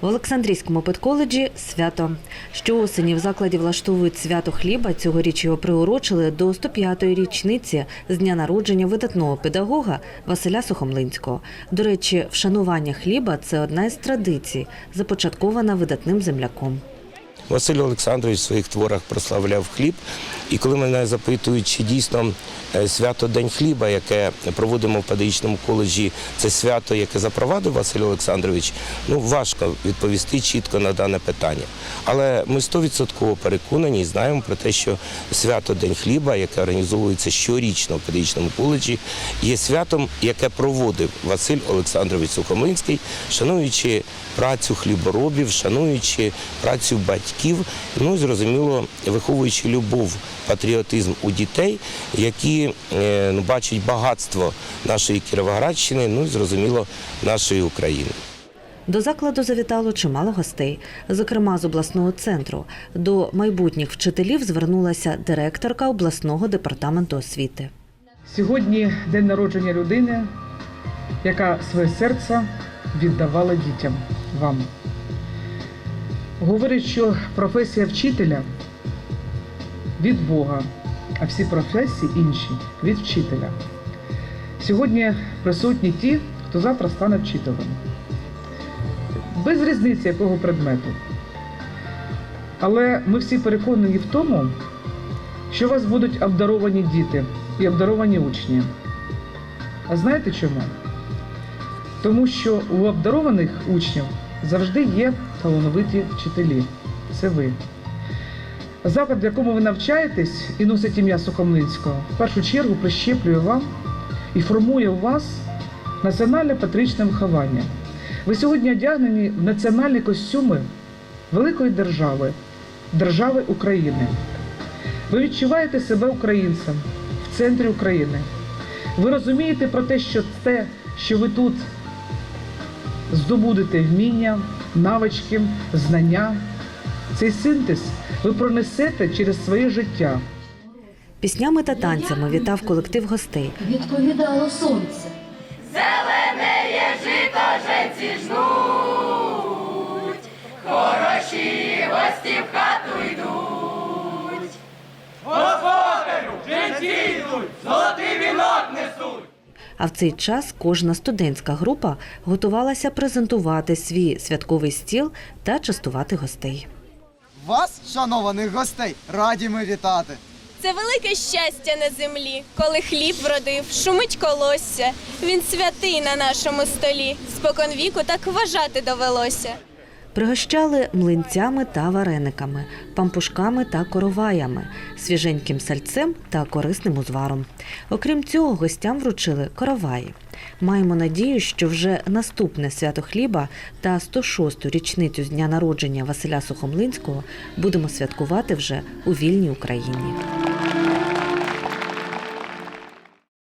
В Олександрійському педколеджі свято. Щоосені в закладі влаштовують свято хліба. Цьогоріч його приурочили до 105-ї річниці з дня народження видатного педагога Василя Сухомлинського. До речі, вшанування хліба це одна із традицій, започаткована видатним земляком. Василь Олександрович в своїх творах прославляв хліб. І коли мене запитують, чи дійсно е, свято День хліба, яке проводимо в педагогічному коледжі, це свято, яке запровадив Василь Олександрович, ну важко відповісти чітко на дане питання. Але ми стовідсотково переконані і знаємо про те, що свято День хліба, яке організовується щорічно в педагогічному коледжі, є святом, яке проводив Василь Олександрович Сухомлинський, шануючи працю хліборобів, шануючи працю батьків, ну і зрозуміло, виховуючи любов, патріотизм у дітей, які е, ну, бачать багатство нашої Кіровоградщини, ну і зрозуміло нашої України. До закладу завітало чимало гостей, зокрема з обласного центру. До майбутніх вчителів звернулася директорка обласного департаменту освіти. Сьогодні день народження людини, яка своє серце віддавала дітям вам. Говорять, що професія вчителя від Бога, а всі професії інші від вчителя. Сьогодні присутні ті, хто завтра стане вчителем. Без різниці якого предмету. Але ми всі переконані в тому, що у вас будуть обдаровані діти і обдаровані учні. А знаєте чому? Тому що у обдарованих учнів завжди є талановиті вчителі. Це ви. Заклад, в якому ви навчаєтесь і носить ім'я Сухомлинського, в першу чергу прищеплює вам і формує у вас національне патріотичне виховання. Ви сьогодні одягнені в національні костюми великої держави, держави України. Ви відчуваєте себе українцем в центрі України. Ви розумієте про те, що те, що ви тут здобудете вміння, навички, знання, цей синтез ви пронесете через своє життя. Піснями та танцями вітав колектив гостей. відповідало сонце. А в цей час кожна студентська група готувалася презентувати свій святковий стіл та частувати гостей. Вас, шанованих гостей, раді ми вітати. Це велике щастя на землі, коли хліб вродив, шумить колосся. Він святий на нашому столі. Спокон віку так вважати довелося. Пригощали млинцями та варениками, пампушками та короваями, свіженьким сальцем та корисним узваром. Окрім цього, гостям вручили короваї. Маємо надію, що вже наступне свято хліба та 106-ту річницю з дня народження Василя Сухомлинського будемо святкувати вже у вільній Україні.